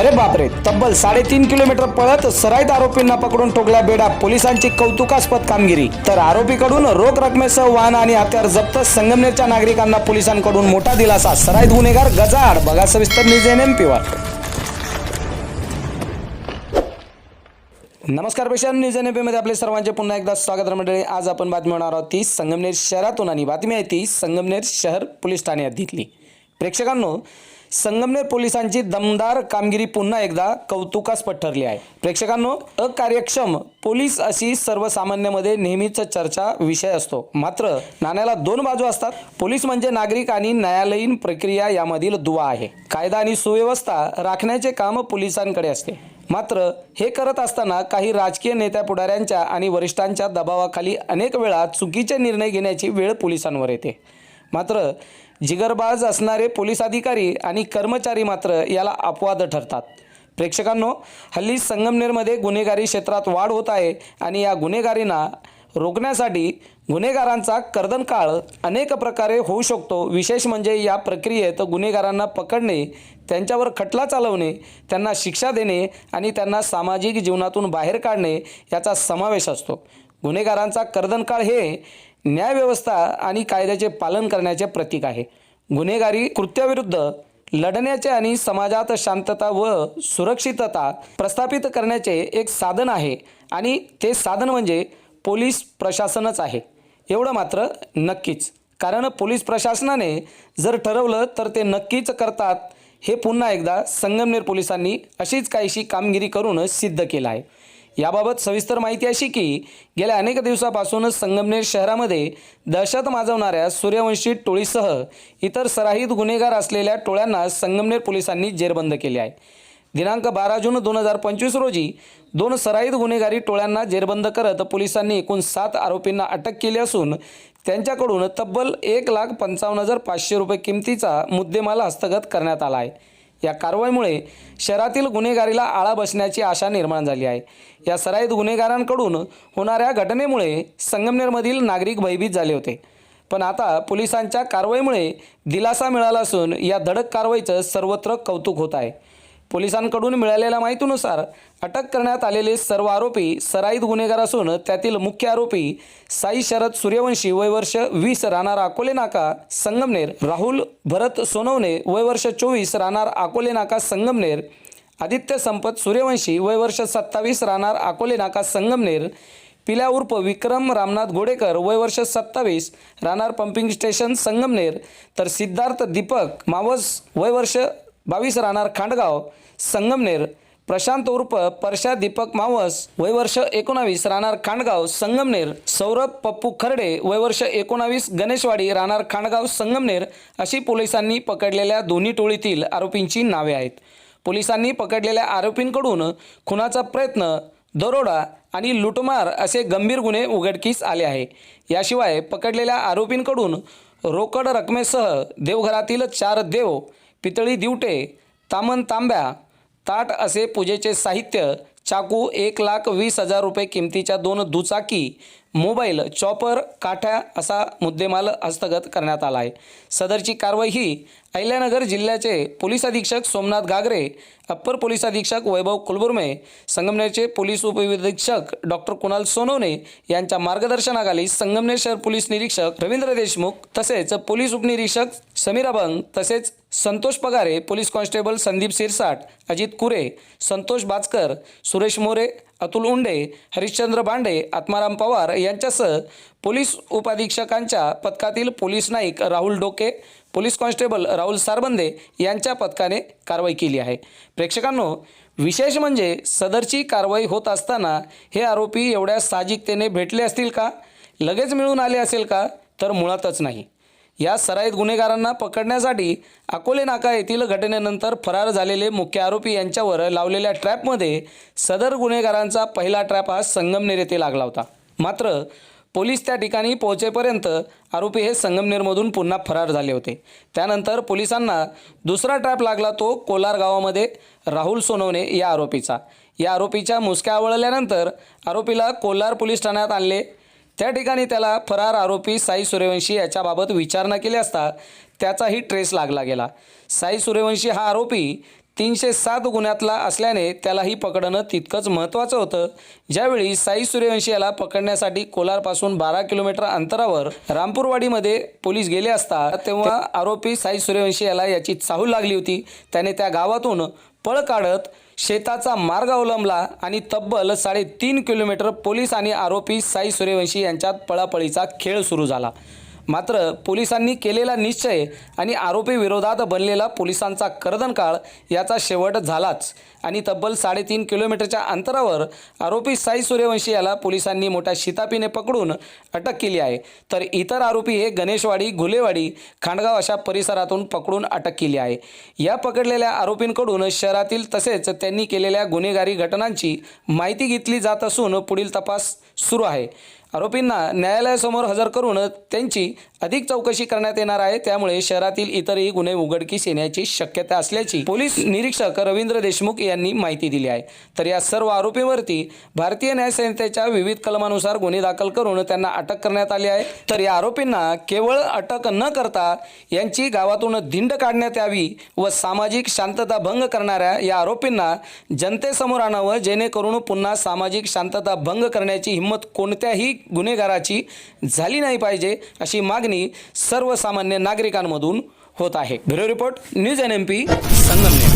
अरे बापरे तब्बल साडेतीन किलोमीटर पळत सराईत आरोपींना पकडून ठोकला बेडा पोलिसांची कौतुकास्पद कामगिरी. तर आरोपीकडून रोख रकमेसह वाहन आणि हत्यार जप्त संगमनेरच्या नागरिकांना पोलिसांकडून मोठा दिलासा. सराईत गुन्हेगार गजाआड. बघा सविस्तर न्यूज एन एम पीवर नमस्कार पेशन न्यूज एनमध्ये आपले सर्वांचे पुन्हा एकदा स्वागत मंडळी. आज आपण बातमी होणार आहोत ती संगमनेर शहरातून आणि बातमी आहे ती संगमनेर शहर पोलीस ठाण्यात घेतली प्रेक्षकांनो संगमनेर पोलिसांची दमदार कामगिरी पुन्हा एकदा कौतुकास्पद ठरली आहे. प्रेक्षकांनो अकार्यक्षम पोलीस अशी सर्वसामान्यमध्ये नेहमीच चर्चा विषय असतो. मात्र नाण्याला दोन बाजू असतात. पोलीस म्हणजे नागरिक आणि न्यायालयीन प्रक्रिया यामधील दुवा आहे. कायदा आणि सुव्यवस्था राखण्याचे काम पोलिसांकडे असते. मात्र हे करत असताना काही राजकीय नेत्या पुढाऱ्यांच्या आणि वरिष्ठांच्या दबावाखाली अनेक वेळा चुकीचे निर्णय घेण्याची वेळ पोलिसांवर येते. मात्र जिगरबाज असणारे पोलीस अधिकारी आणि कर्मचारी मात्र याला अपवाद ठरतात. प्रेक्षकांनो हल्ली संगमनेरमध्ये गुन्हेगारी क्षेत्रात वाढ होत आहे आणि या गुन्हेगारींना रोखण्यासाठी गुन्हेगारांचा कर्दनकाळ अनेक प्रकारे होऊ शकतो. विशेष म्हणजे या प्रक्रियेत गुन्हेगारांना पकडणे त्यांच्यावर खटला चालवणे त्यांना शिक्षा देणे आणि त्यांना सामाजिक जीवनातून बाहेर काढणे याचा समावेश असतो. गुन्हेगारांचा कर्दनकाळ हे न्यायव्यवस्था आणि कायद्याचे पालन करण्याचे प्रतीक आहे. गुन्हेगारी कृत्याविरुद्ध लढण्याचे आणि समाजात शांतता व सुरक्षितता प्रस्थापित करण्याचे एक साधन आहे आणि ते साधन म्हणजे पोलीस प्रशासनच आहे. एवढं मात्र नक्कीच. कारण पोलीस प्रशासनाने जर ठरवलं तर ते नक्कीच करतात. हे पुन्हा एकदा संगमनेर पोलिसांनी अशीच काहीशी कामगिरी करून सिद्ध केलं आहे. याबाबत सविस्तर माहिती अशी की गेल्या अनेक दिवसापासूनच संगमनेर शहरामध्ये दहशत माजवणाऱ्या सूर्यवंशी टोळीसह इतर सराहित गुन्हेगार असलेल्या टोळ्यांना संगमनेर पोलिसांनी जेरबंद केले आहे. दिनांक बारा जून दोन हजार पंचवीस रोजी दोन सराईत गुन्हेगारी टोळ्यांना जेरबंद करत पोलिसांनी एकूण सात आरोपींना अटक केली असून त्यांच्याकडून तब्बल एक लाख पंचावन्न हजार पाचशे रुपये किमतीचा मुद्देमाल हस्तगत करण्यात आला आहे. या कारवाईमुळे शहरातील गुन्हेगारीला आळा बसण्याची आशा निर्माण झाली आहे. या सराईत गुन्हेगारांकडून होणाऱ्या घटनेमुळे संगमनेरमधील नागरिक भयभीत झाले होते. पण आता पोलिसांच्या कारवाईमुळे दिलासा मिळाला असून या धडक कारवाईचं सर्वत्र कौतुक होत आहे. पोलिसांकडून मिळालेल्या माहितीनुसार अटक करण्यात आलेले सर्व आरोपी सराईत गुन्हेगार असून त्यातील मुख्य आरोपी साई शरद सूर्यवंशी वय वर्ष वीस राहणार अकोले नाका संगमनेर राहुल भरत सोनवणे वय वर्ष चोवीस राहणार अकोले नाका संगमनेर आदित्य संपत सूर्यवंशी वय वर्ष सत्तावीस राहणार अकोले नाका संगमनेर पिल्या उर्फ विक्रम रामनाथ गोडेकर वय वर्ष सत्तावीस राहणार पंपिंग स्टेशन संगमनेर तर सिद्धार्थ दीपक मावस वय वर्ष बावीस राहणार खांडगाव संगमनेर प्रशांत उर्फ परशा दीपक मावस वयवर्ष एकोणावीस राहणार खांडगाव संगमनेर सौरभ पप्पू खर्डे वयवर्ष एकोणावीस गणेशवाडी राहणार खांडगाव संगमनेर अशी पोलिसांनी पकडलेल्या दोन्ही टोळीतील आरोपींची नावे आहेत. पोलिसांनी पकडलेल्या आरोपींकडून खुनाचा प्रयत्न दरोडा आणि लुटमार असे गंभीर गुन्हे उघडकीस आले आहे. याशिवाय पकडलेल्या आरोपींकडून रोकड रकमेसह देवघरातील चार देव पितळी दिवटे तामन तांब्या ताट असे पूजेचे साहित्य चाकू एक लाख वीस हजार रुपये किमतीच्या दोन दुचाकी मोबाईल चॉपर काठ्या असा मुद्देमाल हस्तगत करण्यात आला आहे सदरची कारवाई ही अहिल्यानगर जिल्ह्याचे पोलीस अधीक्षक सोमनाथ गागरे अप्पर पोलीस अधीक्षक वैभव कुलबुर्मे संगमनेरचे पोलीस उपनिरीक्षक डॉक्टर कुणाल सोनवणे यांच्या मार्गदर्शनाखाली संगमनेर शहर पोलीस निरीक्षक रवींद्र देशमुख तसेच पोलीस उपनिरीक्षक समीर अभंग तसेच संतोष पगारे पोलीस कॉन्स्टेबल संदीप सिरसाट अजित कुरे संतोष बाचकर सुरेश मोरे अतुल उंडे हरिश्चंद्र बांडे आत्माराम पवार यांच्यासह पोलीस उपाधीक्षकांच्या पथकातील police Naik Rahul Doke police constable Rahul सारबंदे यांच्या पथकाने कारवाई केली आहे. प्रेक्षकांनो विशेष म्हणजे सदरची कारवाई होत असताना हे आरोपी एवढ्या साहजिकतेने भेटले असतील का? लगेच मिळून आले असेल का? तर मुळातच नाही. या सराईत गुन्हेगारांना पकडण्यासाठी अकोले नाका येथील घटनेनंतर फरार झालेले मुख्य आरोपी यांच्यावर लावलेल्या ट्रॅपमध्ये सदर गुन्हेगारांचा पहिला ट्रॅप हा संगमनेर येथे लागला होता. मात्र पोलीस त्या ठिकाणी पोहोचेपर्यंत आरोपी हे संगमनेरमधून पुन्हा फरार झाले होते. त्यानंतर पोलिसांना दुसरा ट्रॅप लागला तो कोलार गावामध्ये राहुल सोनवणे या आरोपीचा. या आरोपीच्या मुसक्या आवळल्यानंतर आरोपीला कोलार पोलीस ठाण्यात आणले. त्या ठिकाणी त्याला फरार आरोपी साई सूर्यवंशी याच्याबाबत विचारणा केली असता त्याचाही ट्रेस लागला गेला. साई सूर्यवंशी हा आरोपी तीनशे सात गुन्ह्यातला असल्याने त्यालाही पकडणं तितकंच महत्त्वाचं होतं. ज्यावेळी साई सूर्यवंशी याला पकडण्यासाठी कोलारपासून बारा किलोमीटर अंतरावर रामपूरवाडीमध्ये पोलीस गेले असता तेव्हा आरोपी साई सूर्यवंशी याला याची चाहूल लागली होती. त्याने त्या गावातून पळ काढत शेताचा मार्ग अवलंबला आणि तब्बल साडेतीन किलोमीटर पोलीस आणि आरोपी साई सूर्यवंशी यांच्यात पळापळीचा खेळ सुरू झाला. मात्र पोलिसांनी केलेला निश्चय आणि आरोपी विरोधात बनलेला पोलिसांचा कर्दनकाळ याचा शेवट झालाच. आणि तब्बल साडेतीन किलोमीटरच्या अंतरावर आरोपी साई सूर्यवंशी याला पोलिसांनी मोठ्या शितापीने पकडून अटक केली आहे. तर इतर आरोपी हे गणेशवाडी घुलेवाडी खांडगाव अशा परिसरातून पकडून अटक केली आहे. या पकडलेल्या आरोपींकडून शहरातील तसेच त्यांनी केलेल्या गुन्हेगारी घटनांची माहिती घेतली जात असून पुढील तपास सुरू आहे. आरोपींना न्यायालयासमोर हजर करून त्यांची अधिक चौकशी करण्यात येणार आहे. त्यामुळे शहरातील इतरही गुन्हे उघडकीस येण्याची शक्यता असल्याची पोलीस निरीक्षक रवींद्र देशमुख यांनी माहिती दिली आहे. तर या सर्व आरोपींवरती भारतीय न्याय संहितेच्या विविध कलमानुसार गुन्हे दाखल करून त्यांना अटक करण्यात आली आहे. तर या आरोपींना केवळ अटक न करता यांची गावातून धिंड काढण्यात यावी व सामाजिक शांतता भंग करणाऱ्या या आरोपींना जनतेसमोर आणावं जेणेकरून पुन्हा सामाजिक शांतता भंग करण्याची हिंमत कोणत्याही गुन्हेगाराची झाली नाही पाहिजे अशी मागणी सर्वसामान्य नागरिकांमधून होत आहे. Bureau report news N M P Sangamner.